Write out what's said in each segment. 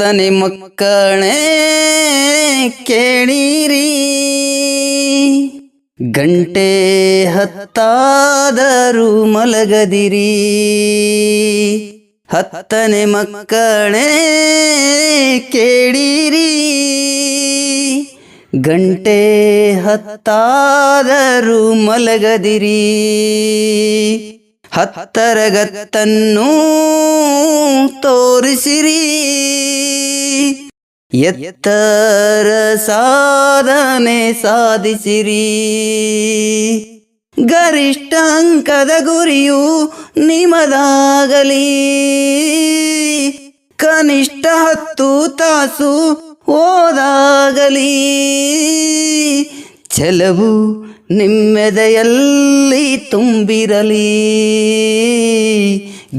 ಹತ್ತನೆ ಮಕ್ಕಳೇ ಕೇಳಿರಿ. ಗಂಟೆ ಹತ್ತಾದರೂ ಮಲಗದಿರಿ. ಹತ್ತನೆ ಮಕ್ಕಳೇ ಕೇಳಿರಿ. ಗಂಟೆ ಹತ್ತಾದರೂ ಮಲಗದಿರಿ. ಹತ್ತರಗತ್ತನ್ನು ತೋರಿಸಿರಿ. ಎತ್ತರ ಸಾಧನೆ ಸಾಧಿಸಿರಿ. ಗರಿಷ್ಠ ಅಂಕದ ಗುರಿಯು ನಿಮದಾಗಲಿ. ಕನಿಷ್ಠ ಹತ್ತು ತಾಸು ಓದಾಗಲಿ. ಛಲವು ನಿಮ್ಮೆದೆಯಲ್ಲಿ ತುಂಬಿರಲಿ.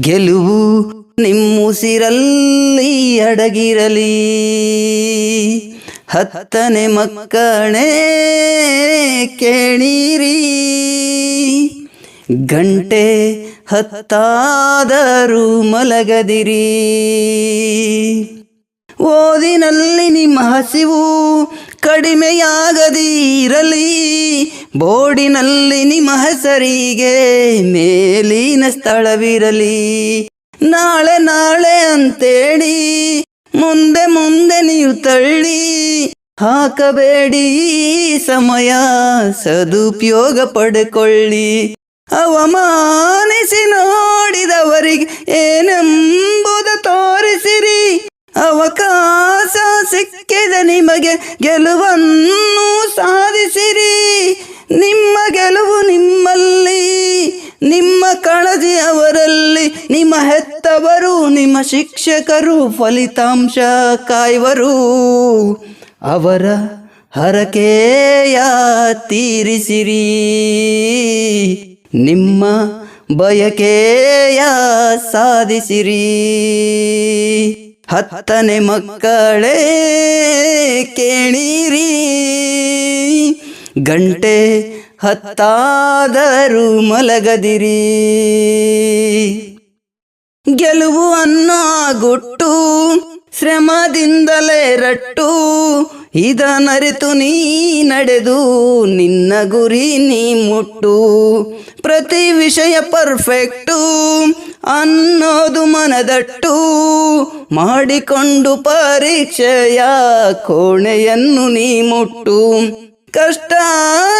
ಗೆಲುವು ನಿಮ್ಮುಸಿರಲ್ಲಿ ಅಡಗಿರಲಿ. ಹತ್ತನೆ ಮಕ್ಕಳೇ ಕೇಳಿರಿ. ಗಂಟೆ ಹತ್ತಾದರೂ ಮಲಗದಿರಿ. ಓದಿನಲ್ಲಿ ನಿಮ್ಮ ಹಸಿವು ಕಡಿಮೆಯಾಗದಿರಲಿ. ಬೋರ್ಡಿನಲ್ಲಿ ನಿಮ್ಮ ಹೆಸರಿಗೆ ಮೇಲಿನ ಸ್ಥಳವಿರಲಿ. ನಾಳೆ ನಾಳೆ ಅಂತೇಳಿ, ಮುಂದೆ ಮುಂದೆ ನೀವು ತಳ್ಳಿ. ಹಾಕಬೇಡಿ ಸಮಯ, ಸದುಪಯೋಗ ಪಡ್ಕೊಳ್ಳಿ. ಅವಮಾನಿಸಿ ನೋಡಿದವರಿಗೆ ಏನೆಂಬುದ ಸಿಕ್ಕಿದ ನಿಮಗೆ ಗೆಲುವನ್ನು ಸಾಧಿಸಿರಿ. ನಿಮ್ಮ ಗೆಲುವು ನಿಮ್ಮಲ್ಲಿ, ನಿಮ್ಮ ಕಳಜಿ ಅವರಲ್ಲಿ ನಿಮ್ಮ ಹೆತ್ತವರು, ನಿಮ್ಮ ಶಿಕ್ಷಕರು, ಫಲಿತಾಂಶ ಕಾಯುವರು. ಅವರ ಹರಕೆಯ ತೀರಿಸಿರಿ. ನಿಮ್ಮ ಬಯಕೆಯ ಸಾಧಿಸಿರಿ. ಹತ್ತನೆ ಮಕ್ಕಳೇ ಕೇಳಿರಿ. ಗಂಟೆ ಹತ್ತಾದರೂ ಮಲಗದಿರಿ. ಗೆಲುವು ಅನ್ನೋ ಗುಟ್ಟು ಶ್ರಮದಿಂದಲೇ ರಟ್ಟು ಇದನರಿತು ನೀ ನಡೆದು, ನಿನ್ನ ಗುರಿ ನೀ ಮುಟ್ಟು. ಪ್ರತಿ ವಿಷಯ ಪರ್ಫೆಕ್ಟು ಅನ್ನೋದು ಮನದಟ್ಟು ಮಾಡಿಕೊಂಡು ಪರೀಕ್ಷೆಯ ಕೋಣೆಯನ್ನು ನೀ ಮುಟ್ಟು. ಕಷ್ಟ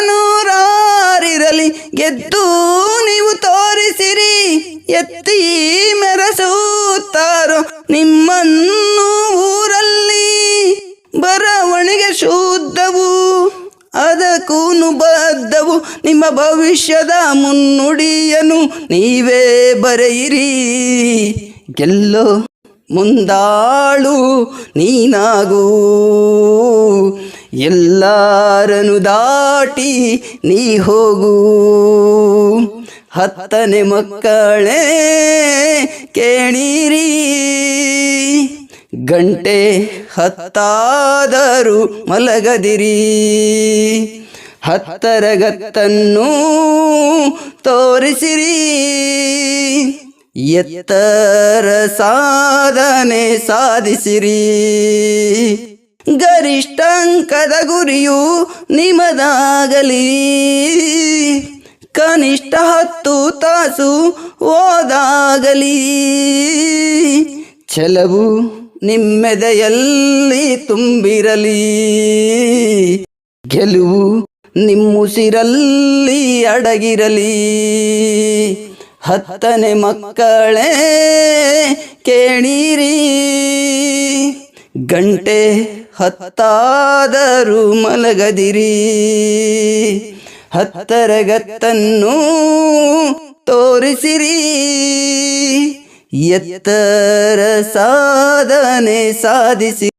ನೂರಾರಿರಲಿ ಗೆದ್ದು ನೀವು ತೋರಿಸಿರಿ, ಎತ್ತಿ ಮೆರೆಸುತ್ತಾರೋ ನಿಮ್ಮನ್ನು ನಿಮ್ಮ ಭವಿಷ್ಯದ ಮುನ್ನುಡಿಯನು ನೀವೇ ಬರೆಯಿರಿ. ಗೆಲ್ಲೋ ಮುಂದಾಳು ನೀನಾಗೂ. ಎಲ್ಲರನ್ನು ದಾಟಿ ನೀ ಹೋಗು. ಹತ್ತನೆ ಮಕ್ಕಳೇ ಕೇಳಿರಿ. ಗಂಟೆ ಹತ್ತಾದರೂ ಮಲಗದಿರಿ. ಹತ್ತರಗತ್ತನ್ನು ತೋರಿಸಿರಿ. ಎತ್ತರ ಸಾಧನೆ ಸಾಧಿಸಿರಿ. ಗರಿಷ್ಠಾಂಕದ ಗುರಿಯು ನಿಮದಾಗಲಿ. ಕನಿಷ್ಠ ಹತ್ತು ತಾಸು ಓದಾಗಲಿ ಛಲವು ನಿಮ್ಮೆದೆಯಲ್ಲಿ ತುಂಬಿರಲಿ. ಗೆಲುವು ನಿಮ್ಮುಸಿರಲ್ಲಿ ಅಡಗಿರಲಿ. ಹತ್ತನೆ ಮಕ್ಕಳೇ ಕೇಳಿರಿ. ಗಂಟೆ ಹತ್ತಾದರೂ ಮಲಗದಿರಿ. ಹತ್ತರಗತ್ತನ್ನು ತೋರಿಸಿರಿ. ಎತ್ತರ ಸಾಧನೆ ಸಾಧಿಸಿ